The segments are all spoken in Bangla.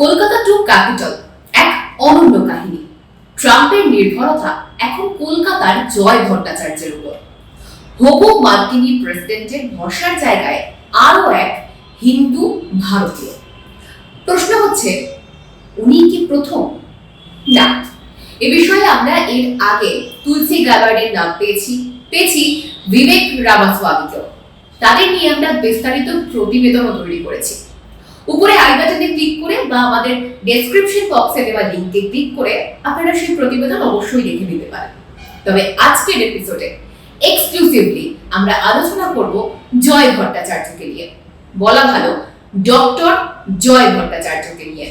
কলকাতা টু ক্যাপিটাল, এক অনন্য কাহিনী। ট্রাম্পের নির্ভরতা এখন কলকাতার জয় ভট্টাচার্যের উপর। হবু মার্কিনী প্রেসিডেন্টের ভরসার জায়গায় আরও এক হিন্দু ভারতীয়। প্রশ্ন হচ্ছে, উনি কি প্রথম? না। এ বিষয়ে আমরা এর আগে তুলসী গাবার্ডের নাম পেয়েছি পেয়েছি বিবেক রামাস্বামীকেও। তাদের নিয়ে আমরা বিস্তারিত প্রতিবেদনও তৈরি করেছি। উপরে আই বাটনে ক্লিক করে বা আমাদের ডেসক্রিপশন বক্সে দেওয়া লিংকে ক্লিক করে আপনারা সেই প্রতিবেদন অবশ্যই দেখে নিতে পারেন। তবে আজকের এপিসোডে এক্সক্লুসিভলি আমরা আলোচনা করব জয় ভট্টাচার্যকে নিয়ে। বলা ভালো ডক্টর জয় ভট্টাচার্যকে নিয়ে।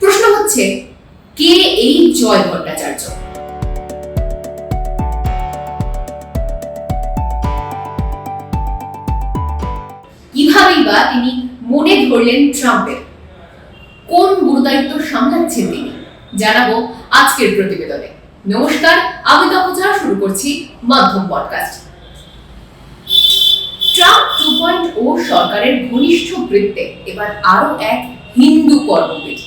প্রশ্ন হচ্ছে, কে এই জয় ভট্টাচার্য? কিভাবেই বা তিনি মনে ধরলেন ট্রাম্পের। কোন গুরুদায়িত্ব সামলাচ্ছেন তিনি? জানাব আজকের প্রতিবেদনে। নমস্কার, আমি তপজা, শুরু করছি মাধ্যম পডকাস্ট। ট্রাম্প টু পয়েন্ট ও সরকারের ঘনিষ্ঠ বৃত্তে এবার আরও এক হিন্দু কর্মবীর।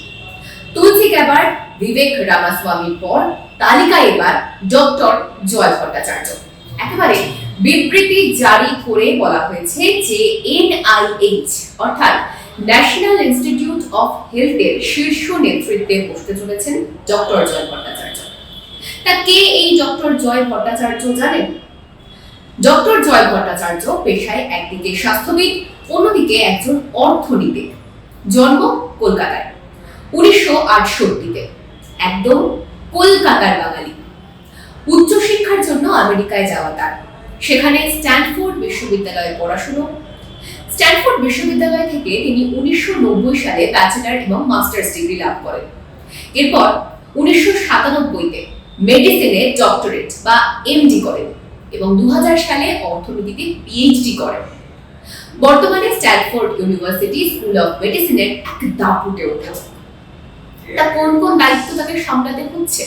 তুলসী গ্যাবার বিবেক রামাস্বামীর পর, তালিকায় এবার ডক্টর জয় ভট্টাচার্য। একেবারে বিবৃতি জারি করে বলা হয়েছে যে এনআইএইচ, অর্থাৎ ন্যাশনাল ইনস্টিটিউট অফ হেলথের শীর্ষ নেতৃত্বে বসতে চলেছেন ডক্টর জয় ভট্টাচার্য। তা কে এই ডক্টর জয় ভট্টাচার্য জানেন? ডক্টর জয় ভট্টাচার্য পেশায় একদিকে স্বাস্থ্যবিদ, অন্যদিকে একজন অর্থনীতিক। জন্ম কলকাতায়, উনিশশো আটষট্টিতে। একদম কলকাতার বাঙালি। উচ্চশিক্ষার জন্য আমেরিকায় যাওয়া তার। সেখানে স্ট্যানফোর্ড বিশ্ববিদ্যালয়ে পড়াশুনো। স্ট্যানফোর্ড বিশ্ববিদ্যালয় থেকে তিনি উনিশশো নব্বই সালে ব্যাচেলার এবং মাস্টার্স ডিগ্রি লাভ করেন। এরপর উনিশশো সাতানব্বইতে মেডিসিনে ডক্টরেট বা এমডি করেন এবং দু হাজার সালে অর্থনীতিতে পিএইচডি করেন। বর্তমানে স্ট্যানফোর্ড ইউনিভার্সিটি স্কুল অফ মেডিসিনের এক দাপুটে অধ্যাপক তা কোন কোন দায়িত্ব তাকে সামলাতে হচ্ছে?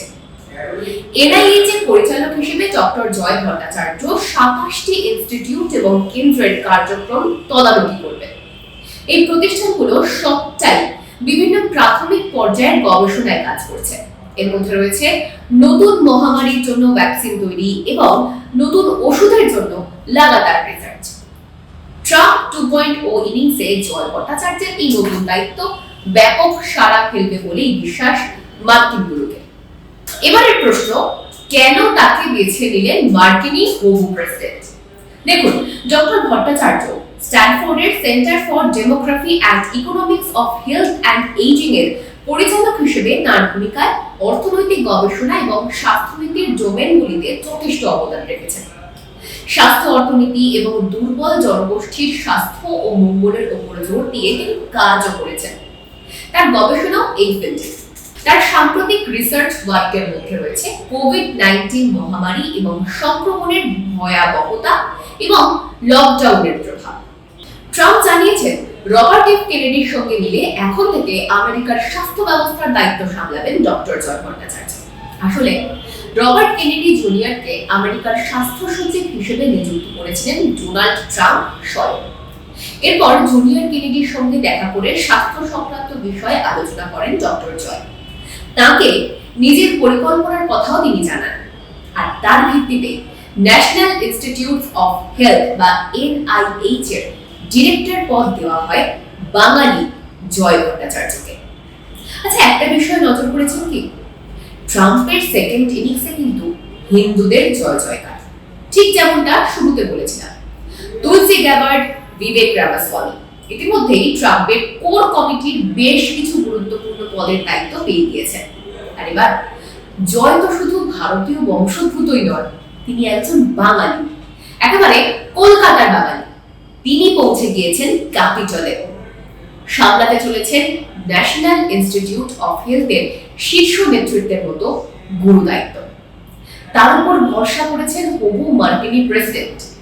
এনআইএইচ এর পরিচালক হিসেবে ডক্টর জয় ভট্টাচার্য সাতাশটি ইনস্টিটিউট এবং কেন্দ্রের কার্যক্রম তদারকি করবেন। এই প্রতিষ্ঠানগুলো সবটাই বিভিন্ন প্রাথমিক পর্যায়ের গবেষণায় কাজ করছে। এর মধ্যে রয়েছে নতুন মহামারীর জন্য ভ্যাকসিন তৈরি এবং নতুন ওষুধের জন্য লাগাতার রিসার্চ ট্রাম্প টু পয়েন্ট ও ইনিংসে জয় ভট্টাচার্যের এই নতুন দায়িত্ব ব্যাপক সাড়া ফেলবে বলেই বিশ্বাস মার্কিনগুলোকে এবারের প্রশ্ন, কেন তাকে বেছে নিলেন মার্কিনি হবু প্রেসিডেন্ট? দেখুন, doctor Bhattacharya, স্ট্যানফোর্ডের centre for demography and economics of health and ageing এর পরিচালক হিসেবে তার ভূমিকায় অর্থনৈতিক গবেষণা এবং স্বাস্থ্যনীতির ডোমেনগুলিতে যথেষ্ট অবদান রেখেছেন। স্বাস্থ্য অর্থনীতি এবং দুর্বল জনগোষ্ঠীর স্বাস্থ্য ও মঙ্গলের উপর জোর দিয়ে তিনি কাজও করেছেন। তার গবেষণাও এই ফিল্ডে। তার সাম্প্রতিক রিসার্চ ওয়ার্কের মধ্যে রয়েছে কোভিড নাইন্টিন মহামারী এবং সংক্রমণের ভয়াবহতা এবং লকডাউনের প্রভাব। ট্রাম্প জানিয়েছেন, রবার্ট এফ কেনেডির সঙ্গে মিলে এখন থেকে আমেরিকার স্বাস্থ্য ব্যবস্থার দায়িত্ব সামলাবেন ডক্টর জয় ভট্টাচার্য আসলে, রবার্ট কেনেডি জুনিয়রকে আমেরিকার স্বাস্থ্য সচিব হিসেবে নিযুক্ত করেছিলেন ডোনাল্ড ট্রাম্প স্বয়ং। এরপর জুনিয়র কেনেডির সঙ্গে দেখা করে স্বাস্থ্য সংক্রান্ত বিষয়ে আলোচনা করেন ডক্টর জয়। তাকে নিজের পরিকল্পনার কথাও তিনি জানান। আর তার ভিত্তিতে ন্যাশনাল ইনস্টিটিউট অফ হেলথ বা এনআইএইচ এর ডিরেক্টর পদ দেওয়া হয় বাঙালি জয় ভট্টাচার্যকে। আচ্ছা একটা বিষয় নজর করেছেন কি? ট্রাম্পের সেকেন্ড ইনিংসে কিন্তু হিন্দুদের জয় জয়কার। ঠিক যেমনটা শুরুতে বলেছিলাম। Tulsi Gabbard, Vivek Ramaswamy. ইতিমধ্যেই ট্রাম্পের কোর কমিটির বেশ কিছু গুরুত্বপূর্ণ পদের দায়িত্ব পেয়ে গিয়েছেন। আর এবার, জয় তো শুধু ভারতীয় বংশোদ্ভূতই নয়, তিনি একজন বাঙালি। একেবারে কলকাতার বাঙালি। তিনি পৌঁছে গিয়েছেন ক্যাপিটলে। সামলাতে চলেছেন ন্যাশনাল ইনস্টিটিউট অফ হেলথের শীর্ষ নেতৃত্বের মতো গুরু দায়িত্ব তার উপর ভরসা করেছেন হবু মার্কিনী প্রেসিডেন্ট।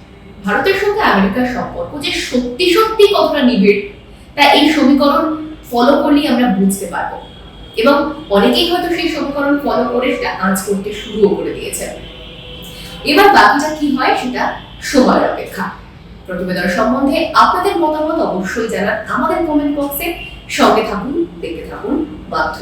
ভারতের সঙ্গে আমেরিকার সম্পর্ক যে সত্যি সত্যি কতটা নিবিড়, তা এই সমীকরণ ফলো করলেই আমরা বুঝতে পারব। এবং অনেকেই হয়তো সেই সমীকরণ ফলো করে সেটা কাজ করতে শুরুও করে দিয়েছেন। এবার বাকিটা কি হয় সেটা সময়ের অপেক্ষা। প্রতিবেদন সম্বন্ধে আপনাদের মতামত অবশ্যই জানান আমাদের কমেন্ট বক্সে সঙ্গে থাকুন, দেখতে থাকুন, বাধ্য।